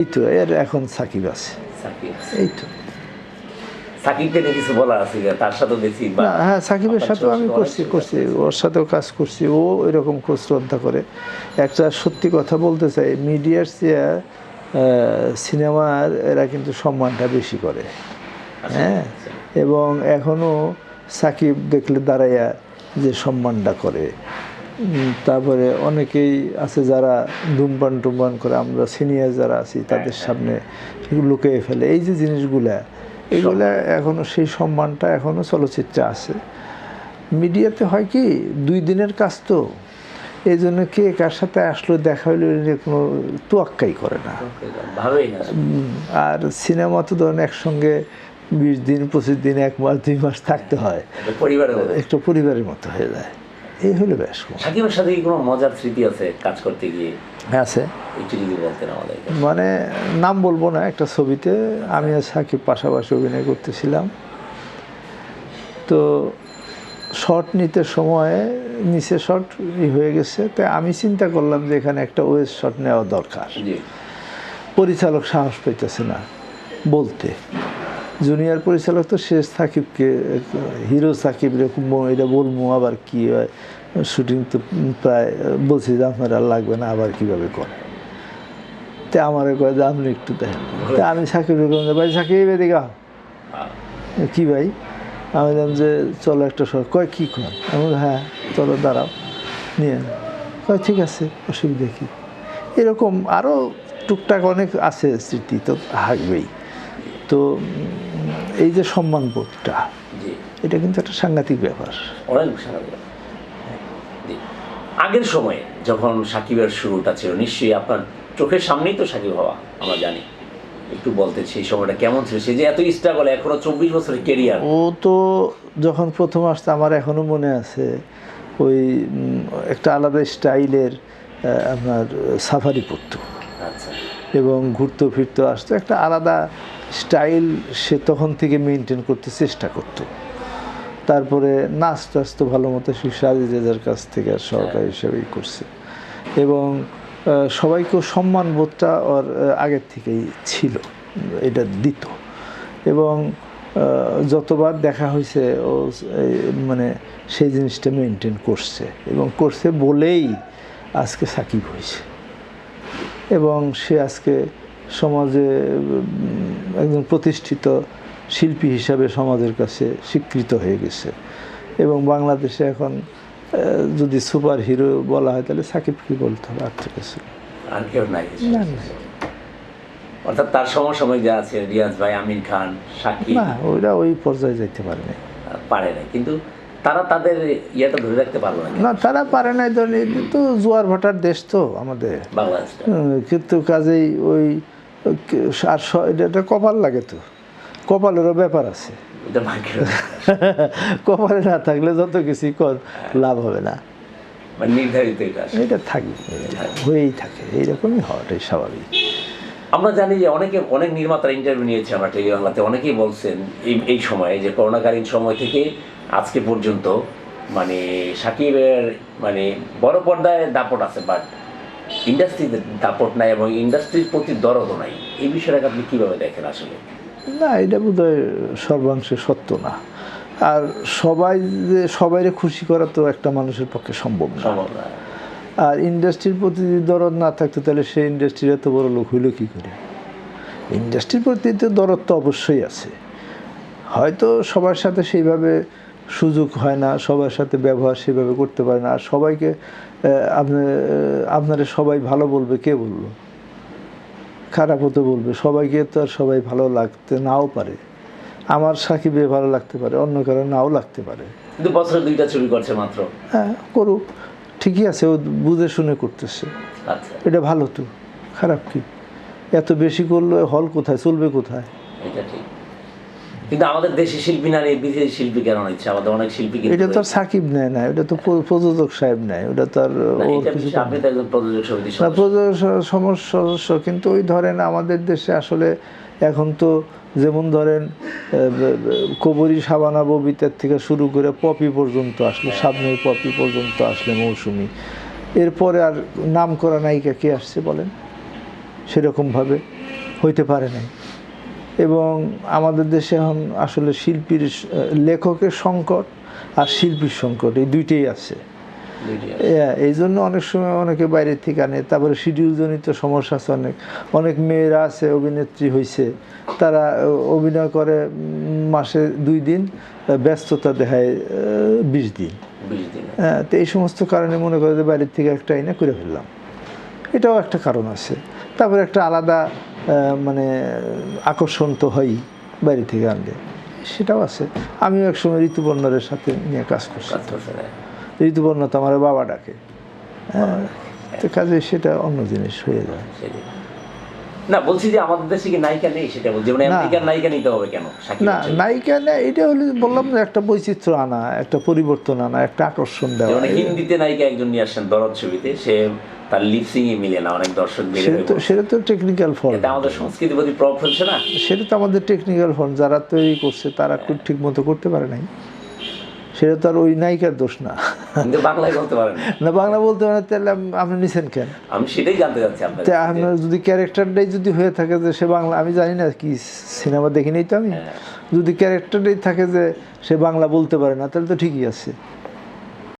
এই তো এর এখন সাকিব আছে। সাকিব এই তো সাকিবকে কিছু বলা আছে তার সাথে দেখছি হ্যাঁ সাকিবের আমি করছি করছি। ওর সাথেও কাজ করছি ও এরকম খুব শ্রদ্ধা করে। একটা সত্যি কথা বলতে চাই মিডিয়ার চেয়ে সিনেমার এরা কিন্তু সম্মানটা বেশি করে। হ্যাঁ? এবং এখনও সাকিব দেখলে দাঁড়াইয়া যে সম্মানটা করে। তারপরে অনেকেই আছে যারা ধূমপান টুমপান করে আমরা সিনিয়র যারা আছি তাদের সামনে লুকিয়ে ফেলে। এই যে জিনিসগুলা এগুলা এখনও সেই সম্মানটা এখনও চলচ্চিত্রে আছে। মিডিয়াতে হয় কি দুই দিনের কাজ তো। এই জন্য কে কার সাথে আসলো দেখা হইল কোনো তোয়াক্কাই করে না। আর সিনেমা তো ধরেন একসঙ্গে বিশ দিন পঁচিশ দিন এক মাস দুই মাস থাকতে হয়। মধ্যে। একটা পরিবারের মতো হয়ে যায়। এই হলো বেশ সাকিবের সাথে কি কোনো মজার স্মৃতি আছে কাজ করতে গিয়ে? হ্যাঁ আছে। একটু যদি বলতেন আমাদেরকে। মানে নাম বলব না একটা ছবিতে আমি আর সাকিব পাশাপাশি অভিনয় করতেছিলাম। তো শর্ট নিতে সময়ে নিচে শর্ট হয়ে গেছে তাই আমি চিন্তা করলাম যে এখানে একটা ওয়েস্ট শট নেওয়া দরকার। পরিচালক সাহস পাইতেছে না বলতে। জুনিয়র পরিচালক তো শেষ সাকিবকে হিরো সাকিব এরকম এটা বলব আবার কি হয়? শুটিং তো প্রায় বলছি যে আপনার আর লাগবে না আবার কীভাবে করে? তে আমার কয় যে আপনি একটু দেখেন। তা আমি সাকিব ভাই সাকিব এদিকে আও। কি ভাই? আমি বললাম যে চলো একটা শখ কয় কী কর আমি হ্যাঁ চলো দাঁড়াও নিয়ে কয় ঠিক আছে অসুবিধা কি? এরকম আরও টুকটাক অনেক আছে স্মৃতি তো থাকবেই। তো এই যে সম্মানবোধটা এটা কিন্তু একটা সাংঘাতিক ব্যাপার। অনেক আগের সময়ে যখন সাকিবের শুরুটা ছিল নিশ্চয়ই আপনার চোখের সামনেই তো সাকিব হওয়া আমরা জানি। একটু বলতে সেই সময়টা কেমন ছিল? সে যে এত স্ট্রাগল এখনও চব্বিশ বছরের কেরিয়ার ও তো যখন প্রথম আসতে আমার এখনও মনে আছে ওই একটা আলাদা স্টাইলের আপনার সাফারি পড়তো আচ্ছা। এবং ঘুরতে ফিরতে আসতো একটা আলাদা স্টাইল সে তখন থেকে মেনটেন করতে চেষ্টা করতো। তারপরে নাচ টাচ তো ভালো মতো সে সাজি কাছ থেকে সরকার হিসেবেই করছে। এবং আহ, সবাইকেও সম্মান বোধটা ওর আগের থেকেই ছিল এটা দিত। এবং যতবার দেখা হয়েছে ও মানে সেই জিনিসটা মেনটেন করছে এবং করছে বলেই আজকে সাকিব হয়েছে। এবং সে আজকে সমাজে একজন প্রতিষ্ঠিত শিল্পী হিসাবে সমাজের কাছে স্বীকৃত হয়ে গেছে। এবং বাংলাদেশে এখন যদি সুপার হিরো বলা হয় তাহলে সাকিবকে বলতে হবে আর কিছু আর কেউ নাই। অর্থাৎ তার সমসাময়িক যা আছে রিয়াজ ভাই আমিন খান সাকিব। না ওইটা ওই পর্যায়ে যাইতে পারে না পারে না কিন্তু তারা তাদের ইয়েটা ধরে রাখতে পারল না। না তারা পারে না ধরেন এই তো জোয়ার ভাটার দেশ তো আমাদের। বাংলাদেশটা। হুম, কিন্তু কাজেই ওই আর এটা কপাল লাগে তো। কপালেরও ব্যাপার আছে। কপালে না থাকলে যত কিছুই কর লাভ হবে না। মানে নির্ধারিত এটা থাকবে হয়েই থাকে। এইরকমই হওয়াটাই স্বাভাবিক। আমরা জানি যে অনেকে অনেক নির্মাতার ইন্টারভিউ নিয়েছে আমরা অনেকেই বলছেন এই এই সময়ে যে করোনাকালীন সময় থেকে আজকে পর্যন্ত মানে সাকিবের মানে বড় পর্দায় দাপট আছে বাট ইন্ডাস্ট্রিতে দাপট নাই এবং ইন্ডাস্ট্রির প্রতি দরদও নাই। এই বিষয়টাকে আপনি কীভাবে দেখেন আসলে? না এটা বোধহয় সর্বাংশে সত্য না। আর সবাই যে সবাইরে খুশি করা তো একটা মানুষের পক্ষে সম্ভব না। সম্ভব না। আর ইন্ডাস্ট্রির প্রতি যদি দরদ না থাকতো তাহলে সেই ইন্ডাস্ট্রির এত বড় লোক হইল কী করে? ইন্ডাস্ট্রির প্রতি তো দরদ তো অবশ্যই আছে। হয়তো সবার সাথে সেইভাবে সুযোগ হয় না সবার সাথে ব্যবহার সেভাবে করতে পারে না। আর সবাইকে আপনার আপনারা সবাই ভালো বলবে কে বলল? খারাপ হতে বলবে। সবাইকে তো আর সবাই ভালো লাগতে নাও পারে। আমার সাকিবে ভালো লাগতে পারে অন্য কারও নাও লাগতে পারে। কিন্তু বছরে দুইটা ছবি করছে মাত্র। হ্যাঁ করুক। ঠিকই আছে ও বুঝে শুনে করতেছে। আচ্ছা। এটা ভালো তো খারাপ কি? এত বেশি করলে হল কোথায় চলবে কোথায়? এটা ঠিক। কিন্তু আমাদের দেশি শিল্পী না নিয়ে বিদেশি শিল্পী কেন নিচ্ছে? আমাদের অনেক শিল্পী কিন্তু এটা তো সাকিব নেয় না এটা তো প্রযোজক সাহেব নেয় ওটা তো আর প্রযোজক না সদস্য। কিন্তু ওই ধরেন আমাদের দেশে আসলে এখন তো যেমন ধরেন কবরী সাবানা ববিতার থেকে শুরু করে পপি পর্যন্ত আসলে সামনের পপি পর্যন্ত আসলে মৌসুমি। এরপরে আর নাম করা নায়িকা কে আসছে বলেন? সেরকমভাবে হইতে পারে নাই। এবং আমাদের দেশে এখন আসলে শিল্পীর লেখকের সংকট আর শিল্পীর সংকট এই দুইটাই আছে। এই জন্য অনেক সময় অনেকে বাইরে থেকে আনে। তারপরে শিডিউল জনিত সমস্যা আছে অনেক। অনেক মেয়েরা আছে অভিনেত্রী হয়েছে তারা অভিনয় করে মাসে দুই দিন ব্যস্ততা দেখায় বিশ দিন। হ্যাঁ, তো এই সমস্ত কারণে মনে করে যে বাইরের থেকে একটা আইনা করে ফেললাম। এটাও একটা কারণ আছে। তারপরে একটা আলাদা মানে আকর্ষণ তো হয়ই বাইরে থেকে আনলে। সেটাও আছে। আমিও একসময় ঋতুপর্ণরের সাথে নিয়ে কাজ করছি। ঋতুপর্ণ তো আমার বাবা ডাকে। হ্যাঁ, তো কাজে সেটা অন্য জিনিস হয়ে যায়। না বলছি যে আমাদের দেশে কি নায়িকা নেই সেটা বলছি মানে আমেরিকার নায়িকা নিতে হবে কেন? না নায়িকা না এটা হলে বললাম যে একটা বৈচিত্র্য আনা একটা পরিবর্তন আনা একটা আকর্ষণ দেওয়া। হিন্দিতে নায়িকা একজন নিয়ে আসছেন দরদ ছবিতে সে তার মিলে না অনেক দর্শক সেটা তো সেটা তো টেকনিক্যাল ফল এটা আমাদের সংস্কৃতির প্রতি প্রভাব ফেলছে না? সেটা তো আমাদের টেকনিক্যাল ফল যারা তৈরি করছে তারা ঠিক মতো করতে পারে নাই। সেটা তো আর ওই নায়িকার দোষ না। বাংলায় বলতে পারেন। না। না বাংলা বলতে পারে তাহলে আপ- আপনি নিছেন কেন? আমি সেটাই জানতে চাচ্ছি আপনার তা যদি ক্যারেক্টারটাই যদি হয়ে থাকে যে সে বাংলা আমি জানি না কি সিনেমা দেখিনি তো আমি। যদি ক্যারেক্টারটাই থাকে যে সে বাংলা বলতে পারে না তাহলে তো ঠিকই আছে।